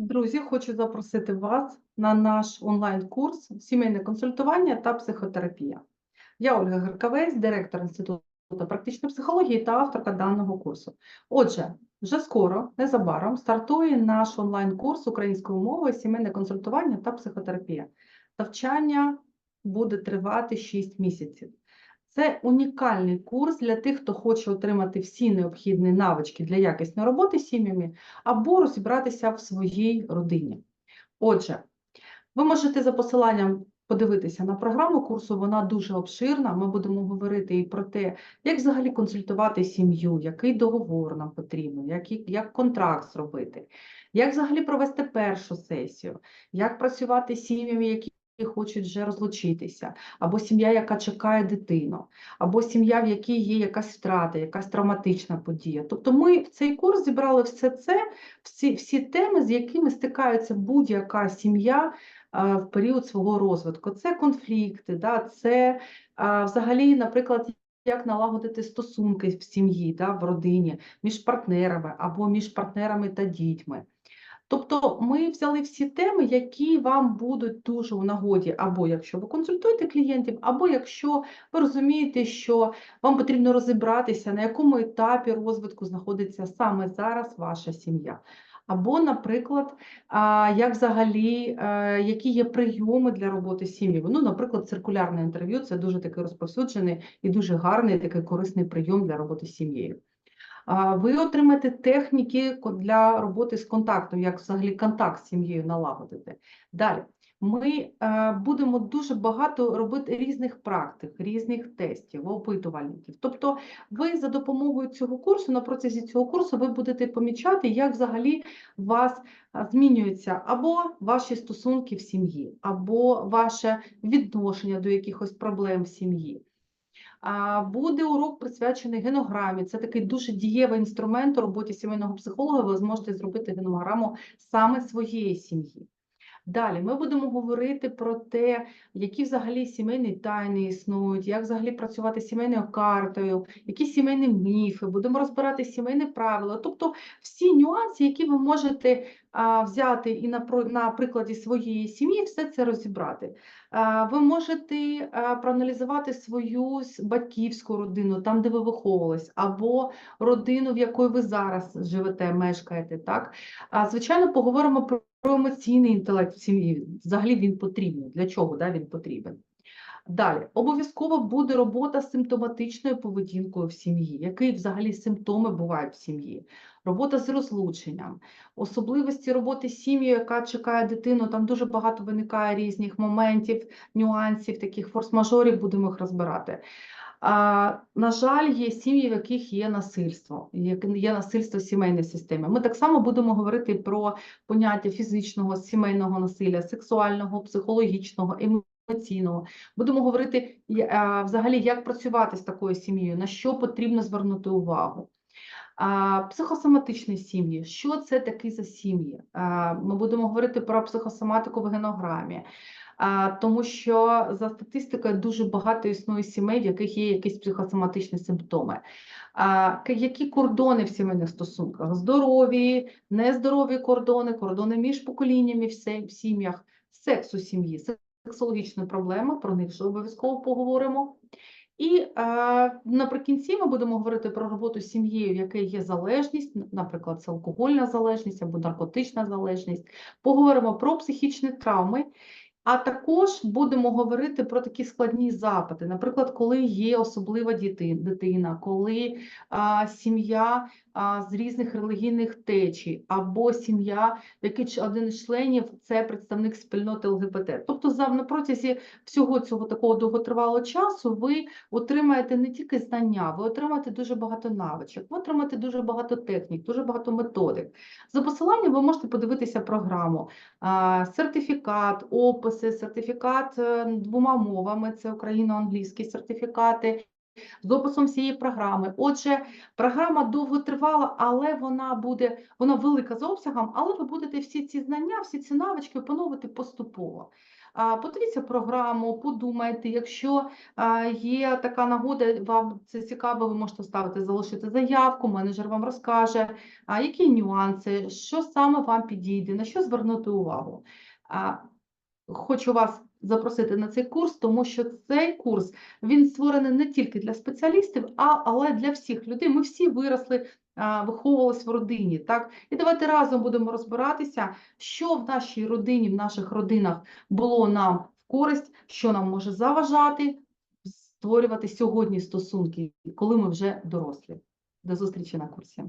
Друзі, хочу запросити вас на наш онлайн-курс сімейне консультування та психотерапія. Я Ольга Геркавець, директор Інституту практичної психології та авторка даного курсу. Отже, вже скоро, незабаром, стартує наш онлайн-курс українською мовою сімейне консультування та психотерапія. Навчання буде тривати 6 місяців. Це унікальний курс для тих, хто хоче отримати всі необхідні навички для якісної роботи з сім'ями або розібратися в своїй родині. Отже, ви можете за посиланням подивитися на програму курсу, вона дуже обширна. Ми будемо говорити і про те, як взагалі консультувати сім'ю, який договор нам потрібен, як, як контракт зробити, як взагалі провести першу сесію, як працювати з сім'ями, які хочуть вже розлучитися, або сім'я, яка чекає дитину, або сім'я, в якій є якась втрата, якась травматична подія. Тобто ми в цей курс зібрали все це, всі, всі теми, з якими стикається будь-яка сім'я а, в період свого розвитку. Це конфлікти, да, це а, взагалі, наприклад, як налагодити стосунки в сім'ї, да, в родині, між партнерами або між партнерами та дітьми. Тобто ми взяли всі теми, які вам будуть дуже у нагоді, або якщо ви консультуєте клієнтів, або якщо ви розумієте, що вам потрібно розібратися, на якому етапі розвитку знаходиться саме зараз ваша сім'я. Або, наприклад, як взагалі, е, які є прийоми для роботи з сім'єю. Ну, наприклад, циркулярне інтерв'ю це дуже такий розповсюджений і дуже гарний такий корисний прийом для роботи з сім'єю. Ви отримаєте техніки для роботи з контактом, як взагалі контакт з сім'єю налагодити. Далі. Ми е, будемо дуже багато робити різних практик, різних тестів, опитувальників. Тобто, ви за допомогою цього курсу, на протязі цього курсу, ви будете помічати, як взагалі у вас змінюються або ваші стосунки в сім'ї, або ваше відношення до якихось проблем в сім'ї. Буде урок присвячений генограмі. Це такий дуже дієвий інструмент у роботі сімейного психолога. Ви зможете зробити генограму саме своєї сім'ї. Далі ми будемо говорити про те, які взагалі сімейні тайни існують, як взагалі працювати сімейною картою, які сімейні міфи, будемо розбирати сімейні правила, тобто всі нюанси, які ви можете взяти і на, прикладі своєї сім'ї все це розібрати. Ви можете проаналізувати свою батьківську родину, там, де ви виховувались, або родину, в якої ви зараз живете, мешкаєте. Так? Звичайно, поговоримо про про емоційний інтелект в сім'ї. Взагалі він потрібен. Для чого да, він потрібен? Далі, обов'язково буде робота з симптоматичною поведінкою в сім'ї. Які взагалі симптоми бувають в сім'ї? Робота з розлученням, особливості роботи з сім'єю, яка чекає дитину. Там дуже багато виникає різних моментів, нюансів, таких форс-мажорів, будемо їх розбирати. На жаль, є сім'ї, в яких є насильство, є, насильство в сімейній системі. Ми так само будемо говорити про поняття фізичного, сімейного насилля, сексуального, психологічного, емоційного. Будемо говорити взагалі, як працювати з такою сім'єю, на що потрібно звернути увагу. Психосоматичні сім'ї, що це таке за сім'ї? Ми будемо говорити про психосоматику в генограмі. Тому що за статистикою дуже багато існує сімей, в яких є якісь психосоматичні симптоми. Які кордони в сімейних стосунках? Здорові, нездорові кордони, кордони між поколіннями в сім'ях, секс у сім'ї, сексологічна проблема, про них ще обов'язково поговоримо. І е, наприкінці ми будемо говорити про роботу з сім'єю, в якій є залежність, наприклад, це алкогольна залежність або наркотична залежність. Поговоримо про психічні травми, а також будемо говорити про такі складні запити. Наприклад, коли є особлива дитина, коли а, сім'я а, з різних релігійних течій, або сім'я, в якій один із членів це представник спільноти ЛГБТ. Тобто, за на протязі всього цього такого довготривалого часу ви отримаєте не тільки знання, ви отримаєте дуже багато навичок, ви отримаєте дуже багато технік, дуже багато методик. За посиланням ви можете подивитися програму. А, Сертифікат, описи, сертифікат е, двома мовами, це україно-англійські сертифікати. З описом всієї програми. Отже, програма довго тривала, але вона буде, вона велика за обсягом, але ви будете всі ці знання, всі ці навички опановувати поступово. Подивіться програму, подумайте. Якщо є така нагода, вам це цікаво, ви можете ставити, залишити заявку, менеджер вам розкаже, які нюанси, що саме вам підійде, на що звернути увагу. Хочу вас запросити на цей курс, тому що цей курс він створений не тільки для спеціалістів, а але для всіх людей. Ми всі виросли, а, виховувались в родині. Так, і давайте разом будемо розбиратися, що в нашій родині, в наших родинах було нам в користь, що нам може заважати створювати сьогодні стосунки, коли ми вже дорослі. До зустрічі на курсі.